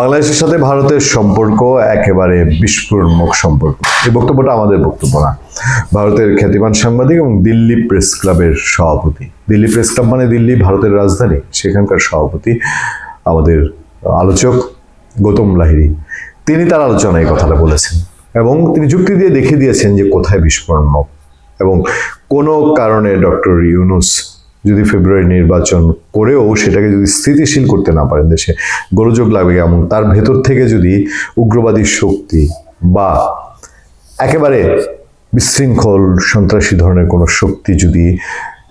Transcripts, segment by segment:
বাংলাদেশের সাথে ভারতের সম্পর্ক একেবারে বিস্ফোরণমুখ সম্পর্ক। এই বক্তব্যটা আমাদের বক্তব্য না। ভারতের খ্যাতিমান সাংবাদিক এবং দিল্লি প্রেস ক্লাবের সভাপতি। দিল্লি প্রেস ক্লাব মানে দিল্লি, ভারতের রাজধানী। সেখানকার সভাপতি আমাদের আলোচক গৌতম লাহিড়ী। তিনি তার আলোচনায় কথাটা বলেছেন এবং তিনি যুক্তি দিয়ে দেখিয়ে দিয়েছেন যে কোথায় বিস্ফোরণমুখ এবং কোনো কারণে ডক্টর ইউনুস যদি ফেব্রুয়ারি নির্বাচন করেও সেটাকে যদি স্থিতিশীল করতে না পারেন দেশে, গোলযোগ লাগবে এবং তার ভেতর থেকে যদি উগ্রবাদী শক্তি বা একেবারে বিশৃঙ্খল সন্ত্রাসী ধরনের কোনো শক্তি যদি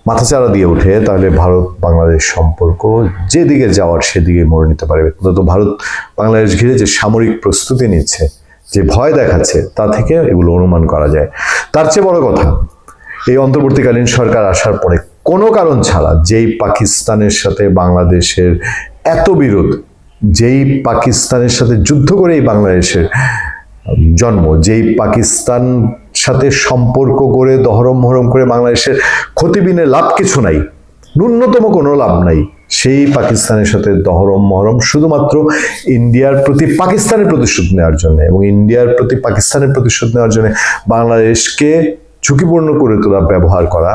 মাথাচাড়া দিয়ে ওঠে, তাহলে ভারত বাংলাদেশ সম্পর্ক যেদিকে যাওয়ার সেদিকে মোড় নিতে পারবে। অন্তত ভারত বাংলাদেশ ঘিরে যে সামরিক প্রস্তুতি নিচ্ছে, যে ভয় দেখাচ্ছে, তা থেকে এগুলো অনুমান করা যায়। তার চেয়ে বড় কথা, এই অন্তর্বর্তীকালীন সরকার আসার পরে কোনো কারণ ছাড়া যেই পাকিস্তানের সাথে বাংলাদেশের এত বিরোধ, যেই পাকিস্তানের সাথে যুদ্ধ করেই বাংলাদেশের জন্ম, যেই পাকিস্তান সাথে সম্পর্ক করে, দহরম মহরম করে বাংলাদেশের ক্ষতিবিনে লাভ কিছু নাই, ন্যূনতম কোনো লাভ নাই, সেই পাকিস্তানের সাথে দহরম মহরম শুধুমাত্র ইন্ডিয়ার প্রতি পাকিস্তানের প্রতিশোধ নেওয়ার জন্য এবং ইন্ডিয়ার প্রতি পাকিস্তানের প্রতিশোধ নেওয়ার জন্য বাংলাদেশকে ঝুঁকিপূর্ণ করে তোলা, ব্যবহার করা,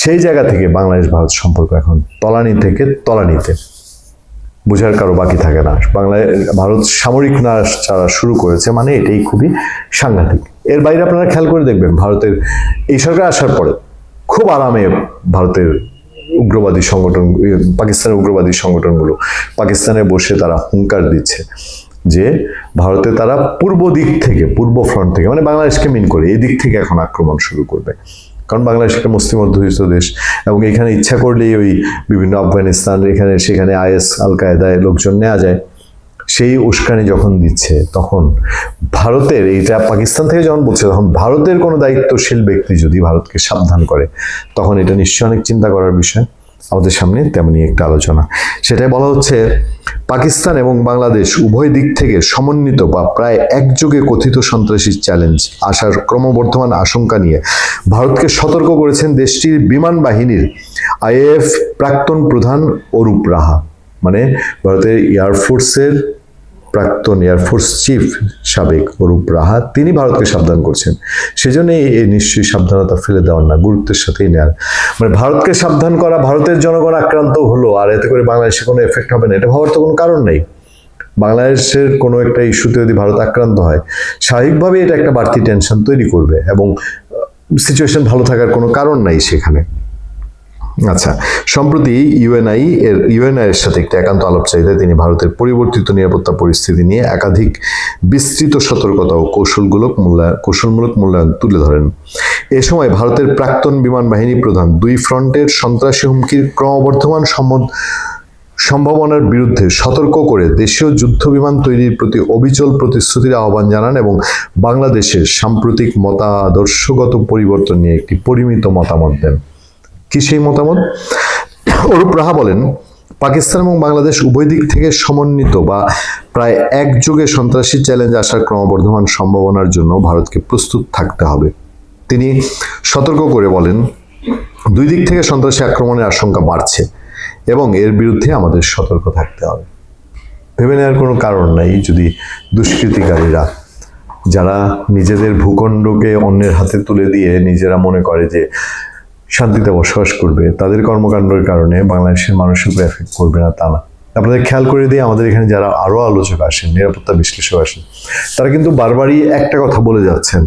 সেই জায়গা থেকে বাংলাদেশ ভারত সম্পর্ক এখন তলানি থেকে তলানিতে। বোঝার কারও বাকি থাকে না। বাংলায়, ভারত সামরিক নাশ চারা শুরু করেছে মানে এটাই খুবই সাংঘাতিক। এর বাইরে আপনারা খেয়াল করে দেখবেন, ভারতের, এই সরকার আসার পরে খুব আরামে ভারতের উগ্রবাদী সংগঠন, পাকিস্তানের উগ্রবাদী সংগঠনগুলো, পাকিস্তানে বসে তারা হুঙ্কার দিচ্ছে। যে ভারতে তারা পূর্ব দিক থেকে, পূর্ব ফ্রন্ট থেকে মানে বাংলাদেশকে মিন করে, এই দিক থেকে এখন আক্রমণ শুরু করবে। কারণ বাংলাদেশ একটা মুসলিম অধ্যুষিত দেশ এবং এখানে ইচ্ছা করলেই ওই বিভিন্ন আফগানিস্তান, এখানে, সেখানে আইএস আল কায়দায় লোকজন নেওয়া যায়। সেই উস্কানি যখন দিচ্ছে, তখন ভারতের, এইটা পাকিস্তান থেকে যখন বলছে, তখন ভারতের কোনো দায়িত্বশীল ব্যক্তি যদি ভারতকে সাবধান করে, তখন এটা নিশ্চয়ই অনেক চিন্তা করার বিষয়। আমাদের সামনে তেমনি একটা আলোচনা। সেটাই বলা হচ্ছে পাকিস্তান এবং বাংলাদেশ উভয় দিক থেকে সমন্বিত বা প্রায় একযোগে কথিত সন্ত্রাসী চ্যালেঞ্জ আসার ক্রমবর্ধমান আশঙ্কা নিয়ে ভারতকে সতর্ক করেছেন দেশটির বিমান বাহিনীর আইএফ প্রাক্তন প্রধান অরূপ রাহা। মানে ভারতের এয়ারফোর্সের প্রাক্তন এয়ারফোর্স চিফ সাবেক অরূপ রাহা, তিনি ভারতকে সাবধান করছেন। সেজন্য এই নিশ্চয়ই সাবধানতা ফেলে দেওয়ার না, গুরুত্বের সাথেই নেওয়ার মানে ভারতকে সাবধান করা, ভারতের জনগণ আক্রান্ত হলো, আর এতে করে বাংলাদেশে কোনো এফেক্ট হবে না, এটা ভাবার তো কোনো কারণ নেই। বাংলাদেশের কোনো একটা ইস্যুতে যদি ভারত আক্রান্ত হয়, স্বাভাবিকভাবেই এটা একটা বাড়তি টেনশন তৈরি করবে এবং সিচুয়েশন ভালো থাকার কোনো কারণ নাই সেখানে। আচ্ছা সম্প্রতি ইউএনআই এর ইউএনআই এর সাথে একটি একান্ত আলাপ চাইতে তিনি ভারতের পরিবর্তিত নিরাপত্তা পরিস্থিতি নিয়ে একাধিক বিস্তৃত সতর্কতা ও কৌশলগুলো মূল্যায়ন, কৌশলমূলক মূল্যায়ন তুলে ধরেন। এ সময় ভারতের প্রাক্তন বিমান বাহিনী প্রধান দুই ফ্রন্টের সন্ত্রাসী হুমকির ক্রমবর্ধমান সম্বন্ধ সম্ভাবনার বিরুদ্ধে সতর্ক করে দেশীয় যুদ্ধ বিমান তৈরির প্রতি অবিচল প্রতিশ্রুতির আহ্বান জানান এবং বাংলাদেশের সাম্প্রতিক মতাদর্শগত পরিবর্তন নিয়ে একটি পরিমিত মতামত দেন। কি সেই মতামত? অরূপ রাহা বলেন, পাকিস্তান এবং বাংলাদেশ উভয় দিক থেকে সমন্বিত বা প্রায় একযোগে সন্ত্রাসী চ্যালেঞ্জ আসার ক্রমবর্ধমান সম্ভাবনার জন্য ভারতকে প্রস্তুত থাকতে হবে। তিনি সতর্ক করে বলেন, দুই দিক থেকে সন্ত্রাসী আক্রমণের আশঙ্কা বাড়ছে এবং এর বিরুদ্ধে আমাদের সতর্ক থাকতে হবে। ভেবে নেওয়ার কোনো কারণ নাই যদি দুষ্কৃতিকারীরা, যারা নিজেদের ভূখণ্ডকে অন্যের হাতে তুলে দিয়ে নিজেরা মনে করে যে শান্তিতে বসবাস করবে, তাদের কর্মকাণ্ডের কারণে বাংলাদেশের মানুষের উপর এফেক্ট করবে না, তা না। আপনাদের খেয়াল করে দিয়ে আমাদের এখানে যারা আরও আলোচক আসেন, নিরাপত্তা বিশ্লেষক আসেন, তারা কিন্তু বারবারই একটা কথা বলে যাচ্ছেন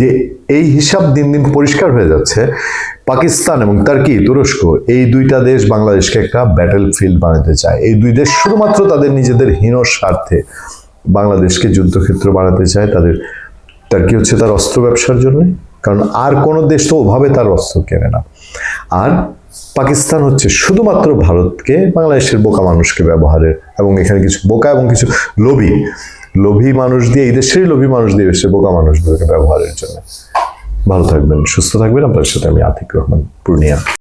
যে এই হিসাব দিন দিন পরিষ্কার হয়ে যাচ্ছে। পাকিস্তান এবং তার্কি, তুরস্ক, এই দুইটা দেশ বাংলাদেশকে একটা ব্যাটেল ফিল্ড বানাতে চায়। এই দুই দেশ শুধুমাত্র তাদের নিজেদের হীন স্বার্থে বাংলাদেশকে যুদ্ধক্ষেত্র বানাতে চায়, তাদের টার্কি হচ্ছে তার অস্ত্র ব্যবসার জন্য কারণ আর কোনো দেশ তো ওভাবে তার অস্ত্র কেনে না। আর পাকিস্তান হচ্ছে শুধুমাত্র ভারতকে, বাংলাদেশের বোকা মানুষকে ব্যবহারের এবং এখানে কিছু বোকা এবং কিছু লোভী লোভী মানুষ দিয়ে, এই দেশেরই লোভী মানুষ দিয়ে এসে বোকা মানুষদেরকে ব্যবহারের জন্য। ভালো থাকবেন, সুস্থ থাকবেন। আপনার সাথে আমি আতিক রহমান, পূর্ণিয়া।